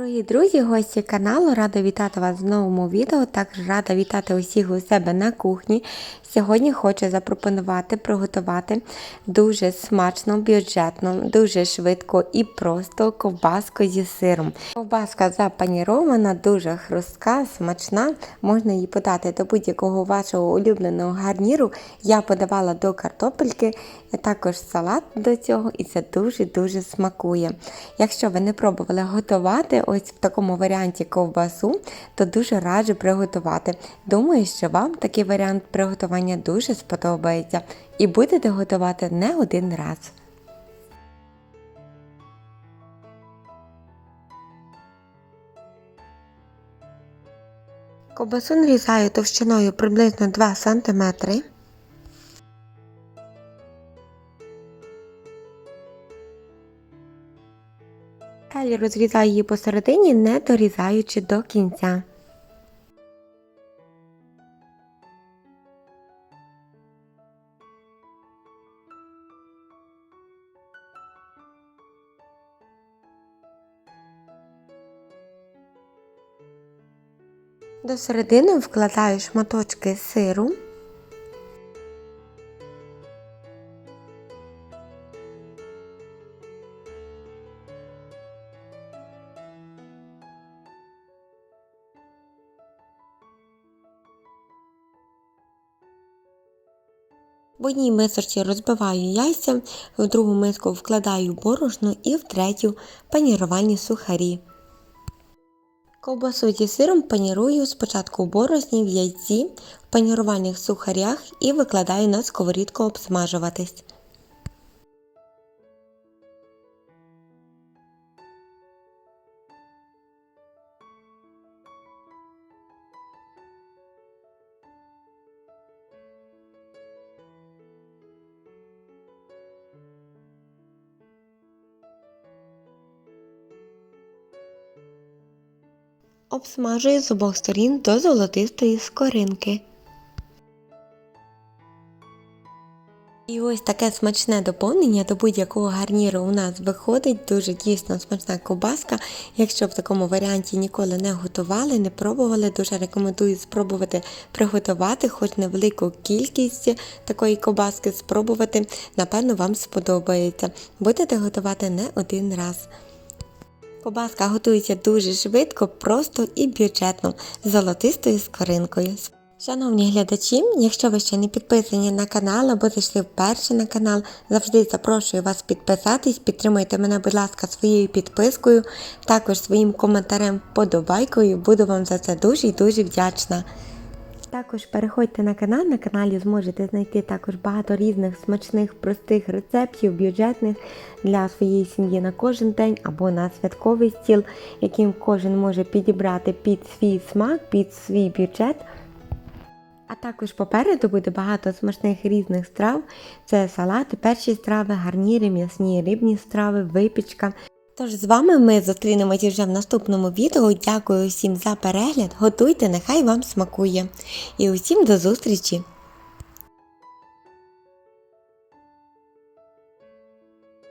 Дорогі друзі, гості каналу, рада вітати вас в новому відео. Також рада вітати усіх у себе на кухні. Сьогодні хочу запропонувати приготувати дуже смачно, бюджетно, дуже швидко і просто ковбаску зі сиром. Ковбаска запанірована, дуже хрустка, смачна. Можна її подати до будь-якого вашого улюбленого гарніру. Я подавала до картопельки, також салат до цього, і це дуже-дуже смакує. Якщо ви не пробували готувати ось в такому варіанті ковбасу, то дуже раджу приготувати. Думаю, що вам такий варіант приготування дуже сподобається і будете готувати не один раз. Ковбасу нарізаю товщиною приблизно 2 см. Далі розрізаю її посередині, не дорізаючи до кінця. До середини вкладаю шматочки сиру. В одній мисочці розбиваю яйця, в другу миску вкладаю борошно і в третю панірувальні сухарі. Ковбасу зі сиром панірую спочатку в борошні, в яйці, в панірувальних сухарях і викладаю на сковорідку обсмажуватись. Обсмажую з обох сторін до золотистої скоринки. І ось таке смачне доповнення до будь-якого гарніру у нас виходить. Дуже дійсно смачна ковбаска. Якщо в такому варіанті ніколи не готували, не пробували, дуже рекомендую спробувати приготувати хоч невелику кількість такої ковбаски, спробувати. Напевно, вам сподобається. Будете готувати не один раз. Кобаска готується дуже швидко, просто і бюджетно, з золотистою скоринкою. Шановні глядачі, якщо ви ще не підписані на канал або зайшли вперше на канал, завжди запрошую вас підписатись, підтримуйте мене, будь ласка, своєю підпискою, також своїм коментарем, вподобайкою, буду вам за це дуже і дуже вдячна. Також переходьте на канал, на каналі зможете знайти також багато різних смачних, простих рецептів, бюджетних для своєї сім'ї на кожен день або на святковий стіл, яким кожен може підібрати під свій смак, під свій бюджет. А також попереду буде багато смачних різних страв. Це салати, перші страви, гарніри, м'ясні рибні страви, випічка. Тож з вами ми зустрінемося вже в наступному відео. Дякую всім за перегляд. Готуйте, нехай вам смакує. І усім до зустрічі!